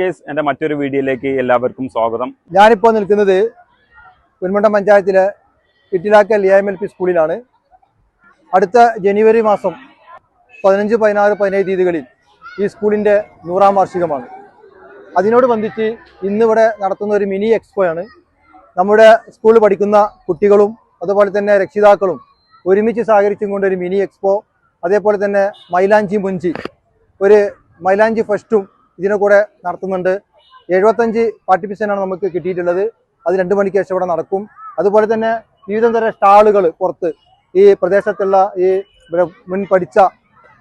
Guys എന്റെ മറ്റൊരു വീഡിയോയിലേക്ക് എല്ലാവർക്കും സ്വാഗതം. ഞാനിപ്പോൾ നിൽക്കുന്നത് കുന്മണ്ടം പഞ്ചായത്തിലെ Ittilakkal A M L P സ്കൂളിലാണ്. അടുത്ത ജനുവരി മാസം പതിനഞ്ച് പതിനാറ് പതിനേഴ് തീയതികളിൽ ഈ സ്കൂളിന്റെ നൂറാം വാർഷികമാണ്. അതിനോട് ബന്ധിച്ച് ഇന്നിവിടെ നടത്തുന്ന ഒരു മിനി എക്സ്പോയാണ് നമ്മുടെ സ്കൂളിൽ പഠിക്കുന്ന കുട്ടികളും അതുപോലെ തന്നെ രക്ഷിതാക്കളും ഒരുമിച്ച് സഹകരിച്ചും കൊണ്ട് ഒരു മിനി എക്സ്പോ അതേപോലെ തന്നെ മൈലാഞ്ചി മുഞ്ചി ഒരു മൈലാഞ്ചി ഫെസ്റ്റും ഇതിനെ കൂടെ നടത്തുന്നുണ്ട്. എഴുപത്തഞ്ച് പാർട്ടിപ്പിസനാണ് നമുക്ക് കിട്ടിയിട്ടുള്ളത്. അത് രണ്ട് മണിക്ക് ശേഷം ഇവിടെ നടക്കും. അതുപോലെ തന്നെ വിവിധ തരം സ്റ്റാളുകൾ പുറത്ത് ഈ പ്രദേശത്തുള്ള ഈ മുൻ പഠിച്ച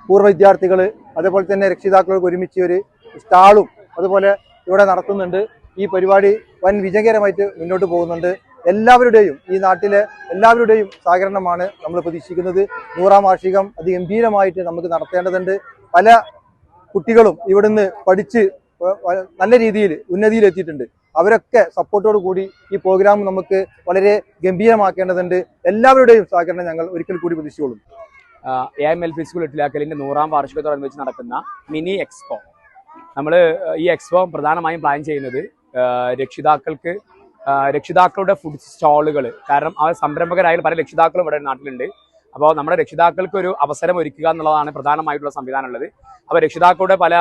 പൂർവ വിദ്യാർത്ഥികൾ അതേപോലെ തന്നെ രക്ഷിതാക്കൾക്ക് ഒരുമിച്ച് ഒരു സ്റ്റാളും അതുപോലെ ഇവിടെ നടത്തുന്നുണ്ട്. ഈ പരിപാടി വൻ വിജയകരമായിട്ട് മുന്നോട്ട് പോകുന്നുണ്ട്. എല്ലാവരുടെയും ഈ നാട്ടിലെ എല്ലാവരുടെയും സഹകരണമാണ് നമ്മൾ പ്രതീക്ഷിക്കുന്നത്. നൂറാം വാർഷികം അതിഗംഭീരമായിട്ട് നമുക്ക് നടത്തേണ്ടതുണ്ട്. പല കുട്ടികളും ഇവിടുന്ന് പഠിച്ച് നല്ല രീതിയിൽ ഉന്നതിയിലെത്തിയിട്ടുണ്ട്. അവരൊക്കെ സപ്പോർട്ടോട് കൂടി ഈ പ്രോഗ്രാം നമുക്ക് വളരെ ഗംഭീരമാക്കേണ്ടതുണ്ട്. എല്ലാവരുടെയും സഹകരണം ഞങ്ങൾ ഒരിക്കൽ കൂടി പ്രതീക്ഷിച്ചോളും A M L P school ഇട്ടിലാക്കലിന്റെ നൂറാം വാർഷികത്തോടനുബന്ധിച്ച് നടക്കുന്ന മിനി എക്സ്പോ നമ്മൾ ഈ എക്സ്പോ പ്രധാനമായും പ്ലാൻ ചെയ്യുന്നത് രക്ഷിതാക്കൾക്ക് രക്ഷിതാക്കളുടെ ഫുഡ് സ്റ്റാളുകൾ കാരണം ആ സംരംഭകരായ പല രക്ഷിതാക്കളും ഇവിടെ നാട്ടിലുണ്ട്. അപ്പോൾ നമ്മുടെ രക്ഷിതാക്കൾക്ക് ഒരു അവസരം ഒരുക്കുക എന്നുള്ളതാണ് പ്രധാനമായിട്ടുള്ള സംവിധാനം ഉള്ളത് അപ്പോൾ രക്ഷിതാക്കളുടെ പല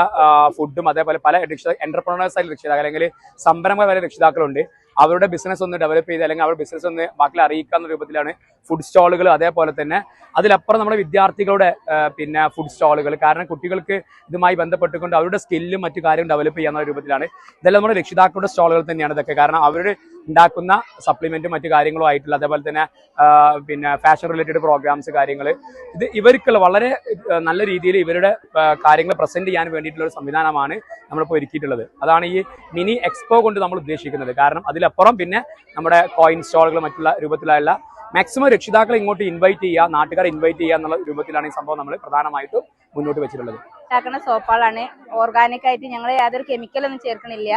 ഫുഡും അതേപോലെ പല രക്ഷിത എന്റർപ്രണേഴ്സ് ആയ രക്ഷിതാക്കൾ അല്ലെങ്കിൽ സംരംഭകരായ രക്ഷിതാക്കളുണ്ട്. അവരുടെ ബിസിനസ് ഒന്ന് ഡെവലപ്പ് ചെയ്ത് അല്ലെങ്കിൽ അവരുടെ ബിസിനസ് ഒന്ന് ബാക്കി അറിയിക്കാവുന്ന രൂപത്തിലാണ് ഫുഡ് സ്റ്റാളുകൾ അതേപോലെ തന്നെ. അതിലപ്പുറം നമ്മുടെ വിദ്യാർത്ഥികളുടെ പിന്നെ ഫുഡ് സ്റ്റാളുകൾ കാരണം കുട്ടികൾക്ക് ഇതുമായി ബന്ധപ്പെട്ടുകൊണ്ട് അവരുടെ സ്കില്ലും മറ്റു കാര്യവും ഡെവലപ്പ് ചെയ്യാവുന്ന രൂപത്തിലാണ്. ഇതെല്ലാം നമ്മുടെ രക്ഷിതാക്കളുടെ സ്റ്റാളുകൾ തന്നെയാണ് ഇതൊക്കെ. കാരണം അവർ ഉണ്ടാക്കുന്ന സപ്ലിമെന്റും മറ്റു കാര്യങ്ങളും ആയിട്ടുള്ള അതേപോലെ തന്നെ പിന്നെ ഫാഷൻ റിലേറ്റഡ് പ്രോഗ്രാംസ് കാര്യങ്ങൾ ഇത് ഇവർക്കുള്ള വളരെ നല്ല രീതിയിൽ ഇവരുടെ കാര്യങ്ങൾ പ്രസന്റ് ചെയ്യാൻ വേണ്ടിയിട്ടുള്ള ഒരു സംവിധാനമാണ് നമ്മളിപ്പോൾ ഒരുക്കിയിട്ടുള്ളത്. അതാണ് ഈ മിനി എക്സ്പോ കൊണ്ട് നമ്മൾ ഉദ്ദേശിക്കുന്നത്. കാരണം അതിലപ്പുറം പിന്നെ നമ്മുടെ കോയിൻ സ്റ്റോളുകൾ മറ്റുള്ള രൂപത്തിലുള്ള മാക്സിമം രക്ഷിതാക്കളെ ഇങ്ങോട്ട് ഇൻവൈറ്റ് ചെയ്യുക നാട്ടുകാരെ ഇൻവൈറ്റ് ചെയ്യുക എന്നുള്ള രൂപത്തിലാണ് ഈ സംഭവം നമ്മൾ പ്രധാനമായിട്ടും മുന്നോട്ട് വെച്ചിട്ടുള്ളത്. ഉണ്ടാക്കുന്ന സോപ്പാളാണ് ഓർഗാനിക് ആയിട്ട് ഞങ്ങൾ യാതൊരു കെമിക്കലൊന്നും ചേർക്കണില്ല.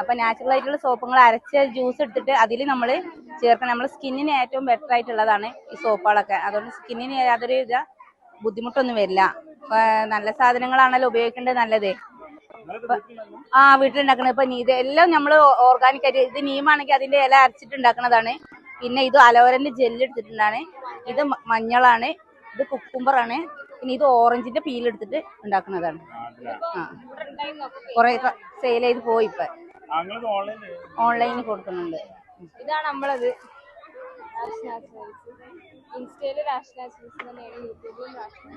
അപ്പൊ നാച്ചുറൽ ആയിട്ടുള്ള സോപ്പുകൾ അരച്ച ജ്യൂസ് എടുത്തിട്ട് അതിൽ നമ്മൾ ചേർക്കണം നമ്മുടെ സ്കിന്നിന് ഏറ്റവും ബെറ്റർ ആയിട്ടുള്ളതാണ് ഈ സോപ്പുകളൊക്കെ അതുകൊണ്ട് സ്കിന്നിന് യാതൊരു വിധ ബുദ്ധിമുട്ടൊന്നും വരില്ല. നല്ല സാധനങ്ങളാണല്ലോ ഉപയോഗിക്കേണ്ടത് നല്ലത്. ആ വീട്ടിലുണ്ടാക്കണത്. ഇപ്പൊ നീത് എല്ലാം നമ്മൾ ഓർഗാനിക് ആയിട്ട് ഇത് നീമാണെങ്കിൽ അതിന്റെ ഇല അരച്ചിട്ട് ഉണ്ടാക്കുന്നതാണ് പിന്നെ ഇത് അലോവരന്റെ ജെല്ല് എടുത്തിട്ടുണ്ടാണ്. ഇത് മഞ്ഞളാണ്. ഇത് കുക്കുംബറാണ് പിന്നെ ഇത് ഓറഞ്ചിന്റെ പീലെടുത്തിട്ട് ഉണ്ടാക്കുന്നതാണ് ആ. കുറെ സെയിൽ ചെയ്ത് പോയി ഇപ്പൊ. ഓൺലൈനിൽ കൊടുക്കുന്നുണ്ട്. ഇതാണ് നമ്മളത്. ഇൻസ്റ്റയിൽ രാഷ്ട്രീയ തന്നെയാണ് യൂട്യൂബിലും രാഷ്ട്രീയ